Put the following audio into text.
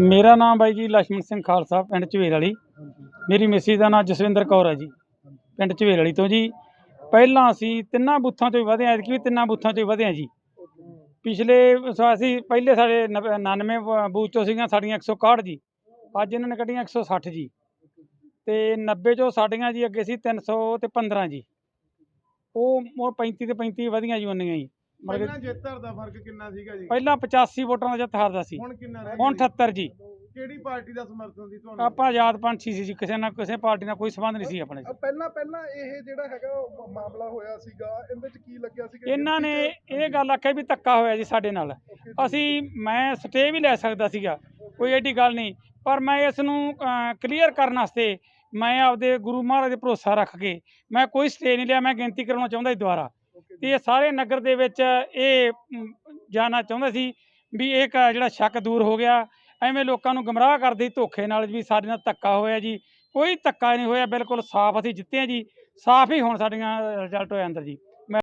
ਮੇਰਾ ਨਾਮ ਬਾਈ ਜੀ ਲక్ష్ਮਣ ਸਿੰਘ ਖਾਲਸਾ, ਪਿੰਡ ਝਵੇਰ ਵਾਲੀ। ਮੇਰੀ ਮਿਸੀ ਦਾ ਨਾਮ ਜਸਵਿੰਦਰ ਕੌਰ ਹੈ ਜੀ, ਪਿੰਡ ਝਵੇਰ ਵਾਲੀ ਤੋਂ ਜੀ। ਪਹਿਲਾਂ ਅਸੀਂ ਤਿੰਨਾਂ ਬੂਥਾਂ ਤੋਂ ਹੀ ਵਧੇ ਐਤਕੀ ਵੀ ਤਿੰਨਾਂ ਬੂਥਾਂ ਤੋਂ ਹੀ ਵਧੇ ਜੀ। ਪਿਛਲੇ ਸੋ, ਅਸੀਂ ਪਹਿਲੇ ਸਾਡੇ 99 ਬੂਥ ਚੋਂ ਸੀਗੀਆਂ ਸਾਡੀਆਂ 161 ਜੀ। ਅੱਜ ਇਹਨਾਂ ਨੇ ਕੱਢੀਆਂ 160 ਜੀ। ਤੇ 90 ਚੋਂ ਸਾਡੀਆਂ ਜੀ ਅੱਗੇ ਸੀ 300 ਤੇ 15 ਜੀ। ਉਹ ਉਹ 35 ਤੇ 35 ਵਧੀਆਂ ਜੀ ਉਹਨੀਆਂ ਜੀ ਮਤਲਬ ਪਹਿਲਾਂ ਜੇਤਰ ਦਾ ਫ਼ਰਕ ਕਿੰਨਾ ਸੀਗਾ ਜੀ? ਪਹਿਲਾਂ 85 ਵੋਟਾਂ ਦਾ ਜਿੱਤ ਹਾਰਦਾ ਸੀ। ਹੁਣ ਕਿੰਨਾ ਰਹਿ ਹੁਣ ਗਿਆ 78 ਜੀ? ਜੀ? ਕਿਹੜੀ ਪਾਰਟੀ ਦਾ ਸਮਰਥਨ ਸੀ ਤੁਹਾਨੂੰ? ਆਪਾਂ ਆਜ਼ਾਦ ਪੰਛੀ ਸੀ ਜੀ ਕਿਸੇ ਨਾਲ ਕਿਸੇ ਪਾਰਟੀ ਨਾਲ ਕੋਈ ਸੰਬੰਧ ਨਹੀਂ ਸੀ ਆਪਣੇ ਅ, ਪਹਿਲਾਂ ਪਹਿਲਾਂ ਇਹ ਜਿਹੜਾ ਹੈਗਾ ਉਹ ਮ- ਮਾਮਲਾ ਹੋਇਆ ਸੀਗਾ ਇਹਦੇ ਵਿੱਚ ਕੀ ਲੱਗਿਆ ਸੀਗਾ ਇਹਨਾਂ ਨੇ ਇਹ ਗੱਲ ਆਖਿਆ ਵੀ ਧੱਕਾ ਹੋਇਆ ਜੀ ਸਾਡੇ ਨਾਲ। ਅਸੀਂ ਮੈਂ ਸਟੇ ਵੀ ਲੈ ਸਕਦਾ ਸੀਗਾ ਕੋਈ ਐਡੀ ਗੱਲ ਨਹੀਂ। ਪਰ ਮੈਂ ਇਸ ਨੂੰ ਕਲੀਅਰ ਕਰਨ ਵਾਸਤੇ ਮੈਂ ਆਪਦੇ ਗੁਰੂ ਮਹਾਰਾਜ ਦੇ ਭਰੋਸਾ ਰੱਖ ਕੇ ਮੈਂ ਕੋਈ ਸਟੇ ਨਹੀਂ ਲਿਆ ਮੈਂ ਗਿਣਤੀ ਕਰਾਉਣਾ ਚਾਹੁੰਦਾ ਸੀ ਦੁਬਾਰਾ। ਤੇ ਇਹ ਸਾਰੇ ਨਗਰ ਦੇ ਵਿੱਚ ਇਹ ਜਾਣਾ ਚਾਹੁੰਦਾ ਸੀ ਵੀ ਇਹ ਕ- ਜਿਹੜਾ ਸ਼ੱਕ ਦੂਰ ਹੋ ਗਿਆ। ਐਵੇਂ ਲੋਕਾਂ ਨੂੰ ਗਮਰਾਹ ਕਰਦੇ ਧੋਖੇ ਨਾਲ ਵੀ ਸਾਡੇ ਨਾਲ ਧੱਕਾ ਹੋਇਆ ਜੀ। ਕੋਈ ਧੱਕਾ ਨਹੀਂ ਹੋਇਆ, ਬਿਲਕੁਲ ਸਾਫ਼ ਅਸੀਂ ਜਿੱਤੇ ਹਾਂ ਜੀ। ਸਾਫ਼ ਹੀ ਹੁਣ ਸਾਡੀਆਂ ਰਿਜ਼ਲਟ ਹੋਇਆ ਅੰਦਰ ਜੀ।